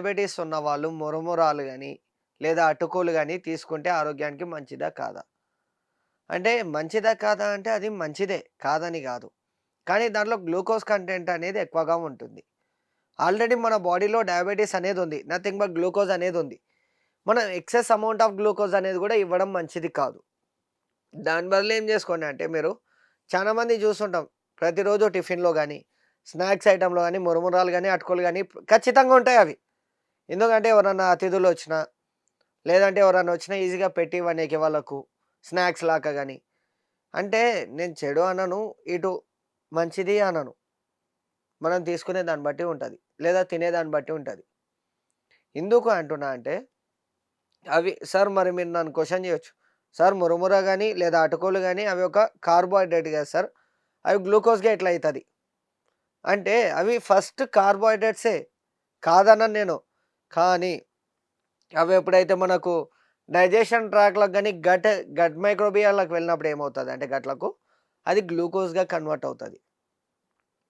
Diabetes ఉన్న వాళ్ళు మురమురాలు కానీ లేదా అటుకులు కానీ తీసుకుంటే ఆరోగ్యానికి మంచిదా? కాదా? అంటే మంచిదా? కాదా? అంటే అది మంచిదే. కాదని కాదు కానీ దాంట్లో గ్లూకోజ్ కంటెంట్ అనేది ఎక్కువగా ఉంటుంది. ఆల్రెడీ మన బాడీలో డయాబెటీస్ ఉంది నథింగ్ బట్ గ్లూకోజ్ అనేది ఉంది మనం ఎక్సెస్ అమౌంట్ ఆఫ్ గ్లూకోజ్ అనేది కూడా ఇవ్వడం మంచిది కాదు. దాని బదులు ఏం చేసుకోండి అంటే మీరు చాలామంది చూస్తుంటాం. ప్రతిరోజు టిఫిన్‌లో కానీ స్నాక్స్ ఐటెంలో కానీ మురమురాలు కానీ అటుకులు కానీ ఖచ్చితంగా ఉంటాయి అవి. ఎందుకంటే ఎవరన్నా అతిథులు వచ్చినా లేదంటే ఎవరన్నా వచ్చినా ఈజీగా పెట్టి ఇవ్వనీకి వాళ్ళకు స్నాక్స్ లాగా కానీ అంటే నేను చెడు అనను. ఇటు మంచిది అనను. మనం తీసుకునే దాన్ని బట్టి ఉంటుంది లేదా తినేదాన్ని బట్టి ఉంటుంది ఎందుకు అంటున్నా అంటే అవి సార్ మరి మీరు నన్ను క్వశ్చన్ చేయొచ్చు. సార్ మురుముర కానీ లేదా అటుకులు కానీ అవి ఒక కార్బోహైడ్రేట్ కదా సార్! అవి గ్లూకోజ్‌గా ఎట్లా అవుతుంది అంటే అవి ఫస్ట్ కార్బోహైడ్రేట్సే. కాదనను నేను. కానీ అవి ఎప్పుడైతే మనకు డైజెషన్ ట్రాక్‌లోకి కానీ గట్ గట్ మైక్రోబియాలకు వెళ్ళినప్పుడు ఏమవుతదంటే గట్లకు అది గ్లూకోజ్‌గా కన్వర్ట్ అవుతుంది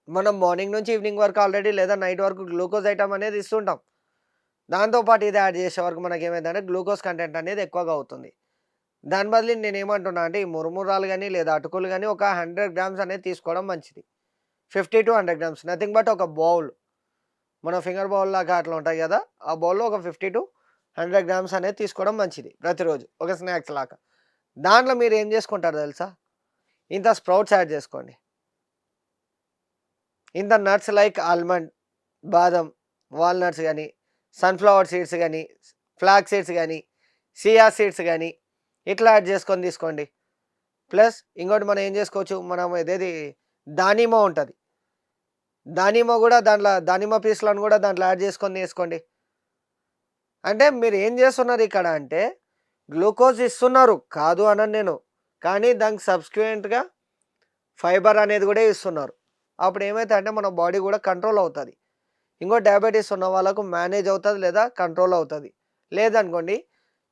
మనం మార్నింగ్ నుంచి ఈవినింగ్ వరకు ఆల్రెడీ లేదా నైట్ వరకు గ్లూకోజ్ ఐటమ్ అనేది ఇస్తుంటాం. దాంతో పాటు ఇది యాడ్ చేసే వరకు మనకి ఏమైందంటే గ్లూకోజ్ కంటెంట్ అనేది ఎక్కువగా అవుతుంది. దాని బదులు నేనేమంటున్నా అంటే ఈ మురుమురాలు కానీ లేదా అటుకులు కానీ ఒక 100 గ్రామ్స్ అనేది తీసుకోవడం మంచిది. 50-100 గ్రామ్స్ నథింగ్ బట్ ఒక బౌల్. మన ఫింగర్ బౌల్ లాగా అట్లా ఉంటాయి కదా ఆ బౌల్‌లో ఒక 50-100 గ్రామ్స్ అనేది తీసుకోవడం మంచిది ప్రతిరోజు. ఒక స్నాక్స్ లాగా. దాంట్లో మీరు ఏం చేసుకుంటారో తెలుసా? ఇంత స్ప్రౌట్స్ యాడ్ చేసుకోండి. ఇంత నట్స్ లైక్ ఆల్మండ్, బాదం, వాల్‌నట్స్ కానీ సన్‌ఫ్లవర్ సీడ్స్ కానీ ఫ్లాక్ సీడ్స్ కానీ సియా సీడ్స్ కానీ ఇట్లా యాడ్ చేసుకొని తీసుకోండి. ప్లస్ ఇంకోటి మనం ఏం చేసుకోవచ్చు మనం ఏదేది దానిమ్మ ఉంటుంది దానిమ్మ కూడా దాంట్లో దానిమ్మ పీసులను కూడా దాంట్లో యాడ్ చేసుకొని తీసుకోండి. అంటే మీరు ఏం చేస్తున్నారు ఇక్కడ అంటే గ్లూకోజ్ ఇస్తున్నారు. కాదు అనను నేను. కానీ దానికి సబ్‌స్క్వెంట్‌గా ఫైబర్ అనేది కూడా ఇస్తున్నారు. అప్పుడు ఏమైతదంటే మన బాడీ కూడా కంట్రోల్ అవుతుంది ఇంకో డయాబెటీస్ ఉన్న వాళ్ళకు మేనేజ్ అవుతుంది లేదా కంట్రోల్ అవుతుంది లేదనుకోండి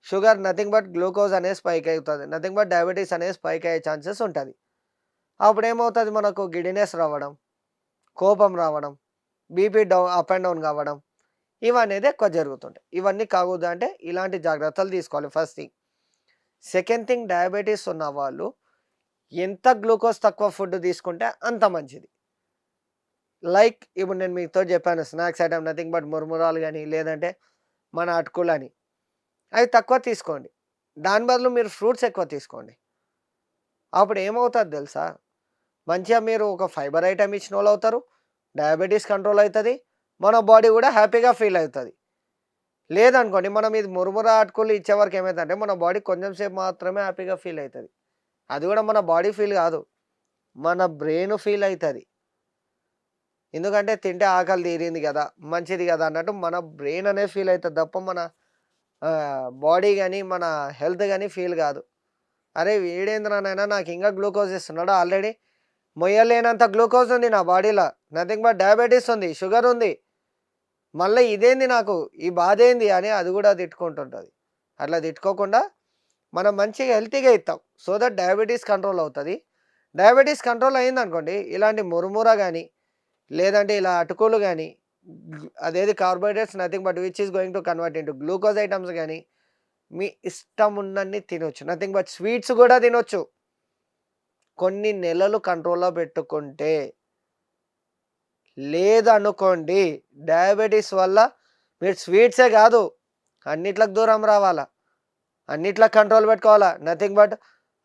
షుగర్ నథింగ్ బట్ గ్లూకోజ్ అనేది స్పైక్ అవుతుంది నథింగ్ బట్ డయాబెటీస్ అనేది స్పైక్ అయ్యే ఛాన్సెస్ ఉంటుంది అప్పుడు ఏమవుతుంది మనకు గిడినెస్ రావడం, కోపం రావడం, బీపీ డౌ అప్ అండ్ డౌన్ కావడం ఇవనేది ఎక్కువ జరుగుతుంటాయి. ఇవన్నీ కాకూడదు అంటే ఇలాంటి జాగ్రత్తలు తీసుకోవాలి first thing. Second thing diabetes ఉన్న వాళ్ళు ఎంత గ్లూకోజ్ తక్కువ ఫుడ్ తీసుకుంటే అంత మంచిది. లైక్ ఇప్పుడు నేను మీతో చెప్పాను స్నాక్స్ ఐటమ్ నథింగ్ బట్ మురుమురాలు కానీ లేదంటే మన అటుకులని. అవి తక్కువ తీసుకోండి. దాని బదులు మీరు ఫ్రూట్స్ ఎక్కువ తీసుకోండి. అప్పుడు ఏమవుతుంది తెలుసా? మంచిగా మీరు ఒక ఫైబర్ ఐటమ్ ఇచ్చిన వాళ్ళు అవుతారు. డయాబెటీస్ కంట్రోల్ అవుతుంది మన బాడీ కూడా హ్యాపీగా ఫీల్ అవుతుంది లేదనుకోండి మనం ఇది మురముర అటుకులు ఇచ్చేవరకు ఏమవుతుందంటే మన బాడీ కొంచెం సేపు మాత్రమే హ్యాపీగా ఫీల్ అవుతుంది అది కూడా మన బాడీ ఫీల్ కాదు మన బ్రెయిన్ ఫీల్ అవుతుంది ఎందుకంటే తింటే ఆకలి తీరింది కదా మంచిది కదా అన్నట్టు మన బ్రెయిన్ అనేది ఫీల్ అవుతుంది తప్ప మన బాడీ కానీ మన హెల్త్ కానీ ఫీల్ కాదు అరే! వీడేందిరా నాకు ఇంకా గ్లూకోజ్ ఇస్తున్నాడు ఆల్రెడీ మొయ్యలేనంత గ్లూకోజ్ ఉంది నా బాడీలో. నథింగ్ బట్ డయాబెటీస్ ఉంది. షుగర్ ఉంది. మళ్ళీ ఇదేంది నాకు ఈ బాధ ఏంది అని అది కూడా తిట్టుకుంటుంటుంది అట్లా తిట్టుకోకుండా మనం మంచిగా హెల్తీగా ఇస్తాం సో దట్ డయాబెటీస్ కంట్రోల్ అవుతుంది డయాబెటీస్ కంట్రోల్ అయిందనుకోండి ఇలాంటి మురముర కానీ లేదంటే ఇలా అటుకులు కానీ అదేది carbohydrates nothing but which is going to convert into glucose items కానీ మీ ఇష్టం ఉన్నన్ని తినొచ్చు. నథింగ్ బట్ స్వీట్స్ కూడా తినొచ్చు. కొన్ని నెలలు కంట్రోల్‌లో పెట్టుకుంటే. లేదనుకోండి డయాబెటీస్ వల్ల మీరు స్వీట్సే కాదు అన్నిట్లకు దూరం రావాలా. అన్నిట్ల కంట్రోల్ పెట్టుకోవాలా. నథింగ్ బట్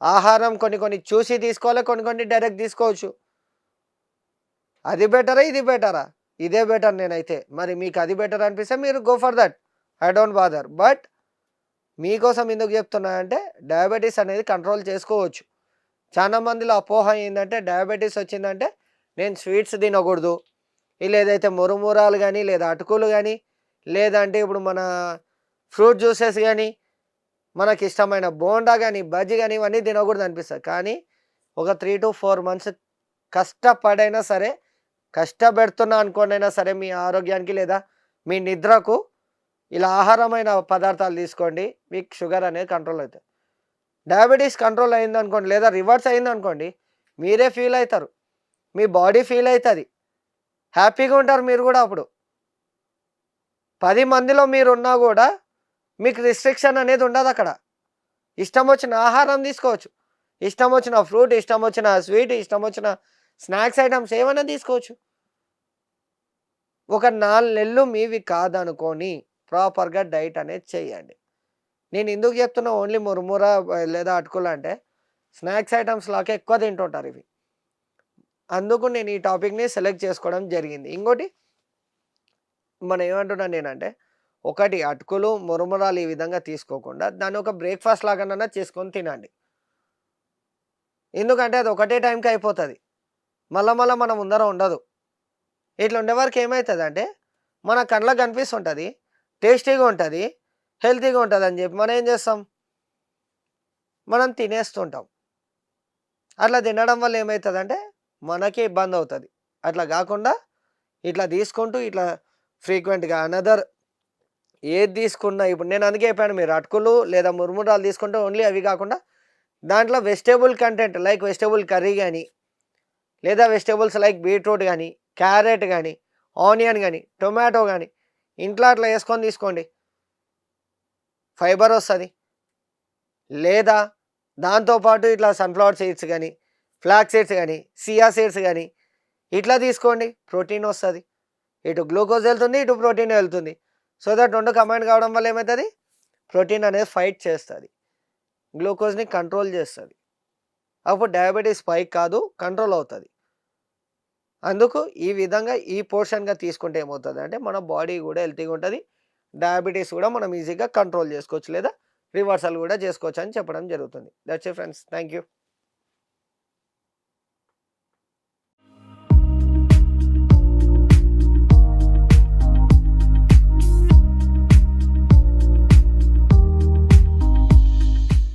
ఆహారం కొన్ని కొన్ని చూసి తీసుకోవాలి. కొన్ని కొన్ని డైరెక్ట్ తీసుకోవచ్చు. అది బెటరా? ఇది బెటరా? ఇదే బెటర్ నేనైతే. మరి మీకు అది బెటర్ అనిపిస్తే మీరు go for that I don't bother. But మీకోసం ఎందుకు చెప్తున్నా అంటే డయాబెటీస్ అనేది కంట్రోల్ చేసుకోవచ్చు. చాలా మందిలో అపోహ ఏంటంటే డయాబెటీస్ వచ్చిందంటే నేను స్వీట్స్ తినకూడదు. లేదైతే మురుమురాలు కానీ లేదా అటుకులు కానీ లేదంటే ఇప్పుడు మన ఫ్రూట్ జ్యూసెస్ కానీ మనకి ఇష్టమైన బోండా కానీ బజ్జీ కానీ ఇవన్నీ తినకూడదు అనిపిస్తుంది కానీ ఒక 3-4 మంత్స్ కష్టపడైనా సరే, కష్టపెడుతున్నా అనుకోనైనా సరే మీ ఆరోగ్యానికి లేదా మీ నిద్రకు ఇలా ఆహారమైన పదార్థాలు తీసుకోండి. మీకు షుగర్ అనేది కంట్రోల్ అవుతుంది డయాబెటీస్ కంట్రోల్ అయింది అనుకోండి లేదా రివర్స్ అయిందనుకోండి మీరే ఫీల్ అవుతారు మీ బాడీ ఫీల్ అవుతుంది హ్యాపీగా ఉంటారు మీరు కూడా అప్పుడు. పది మందిలో మీరున్నా కూడా మీకు రిస్ట్రిక్షన్ అనేది ఉండదు అక్కడ. ఇష్టం వచ్చిన ఆహారం తీసుకోవచ్చు. ఇష్టం వచ్చిన ఫ్రూట్ ఇష్టం వచ్చిన స్వీట్ ఇష్టం వచ్చిన స్నాక్స్ ఐటమ్స్ ఏమైనా తీసుకోవచ్చు. ఒక నాలుగు నెలలు మీవి కాదనుకొని ప్రాపర్గా డైట్ అనేది చేయండి. నేను ఎందుకు చెప్తున్నా ఓన్లీ మురుముర లేదా అటుకులు అంటే స్నాక్స్ ఐటమ్స్ లాగా ఎక్కువ తింటుంటారు ఇవి. అందుకు నేను ఈ టాపిక్ని సెలెక్ట్ చేసుకోవడం జరిగింది. ఇంకోటి మనం ఏమంటున్నాను నేనంటే ఒకటి అటుకులు మురుమురాలు ఈ విధంగా తీసుకోకుండా దాన్ని ఒక బ్రేక్ఫాస్ట్ లాగానన్నా చేసుకొని తినండి. ఎందుకంటే అది ఒకటే టైంకి అయిపోతుంది. మళ్ళా మళ్ళీ మన ముందర ఉండదు. ఇట్లా ఉండే వరకు ఏమవుతుంది అంటే మన కళ్ళకు కనిపిస్తుంటుంది టేస్టీగా ఉంటుంది హెల్తీగా ఉంటుంది అని చెప్పి మనం ఏం చేస్తాం? మనం తినేస్తుంటాం. అట్లా తినడం వల్ల ఏమవుతుంది మనకే ఇబ్బంది అవుతుంది. అట్లా కాకుండా ఇట్లా తీసుకుంటూ ఇట్లా ఫ్రీక్వెంట్గా అనదర్ ఏది తీసుకున్నా ఇప్పుడు నేను అందుకే చెప్పాను మీరు అటుకులు లేదా మురుమురాలు తీసుకుంటే ఓన్లీ అవి కాకుండా దాంట్లో vegetable content like vegetable curry కానీ లేదా వెజిటేబుల్స్ లైక్ బీట్రూట్ కానీ క్యారెట్ కానీ ఆనియన్ కానీ టొమాటో కానీ ఇంట్లో అట్లా వేసుకొని తీసుకోండి. ఫైబర్ వస్తుంది. లేదా దాంతోపాటు ఇట్లా సన్ఫ్లవర్ సీడ్స్ కానీ ఫ్లాక్ సీడ్స్ కానీ సియా సీడ్స్ కానీ ఇట్లా తీసుకోండి. ప్రోటీన్ వస్తుంది. ఇటు గ్లూకోజ్ వెళ్తుంది ఇటు ప్రోటీన్ వెళ్తుంది. సో దట్ రెండు కమాండ్ కావడం వల్ల ఏమవుతుంది ప్రోటీన్ అనేది ఫైట్ చేస్తుంది. గ్లూకోజ్ని కంట్రోల్ చేస్తుంది. అప్పుడు డయాబెటీస్ స్పైక్ కాదు కంట్రోల్ అవుతుంది. అందుకు ఈ విధంగా ఈ పోర్షన్గా తీసుకుంటే ఏమవుతుంది అంటే మన బాడీ కూడా హెల్తీగా ఉంటుంది. డయాబెటీస్ కూడా మనం ఈజీగా కంట్రోల్ చేసుకోవచ్చు లేదా రివర్సల్ కూడా చేసుకోవచ్చు అని చెప్పడం జరుగుతుంది. That's a friends thank you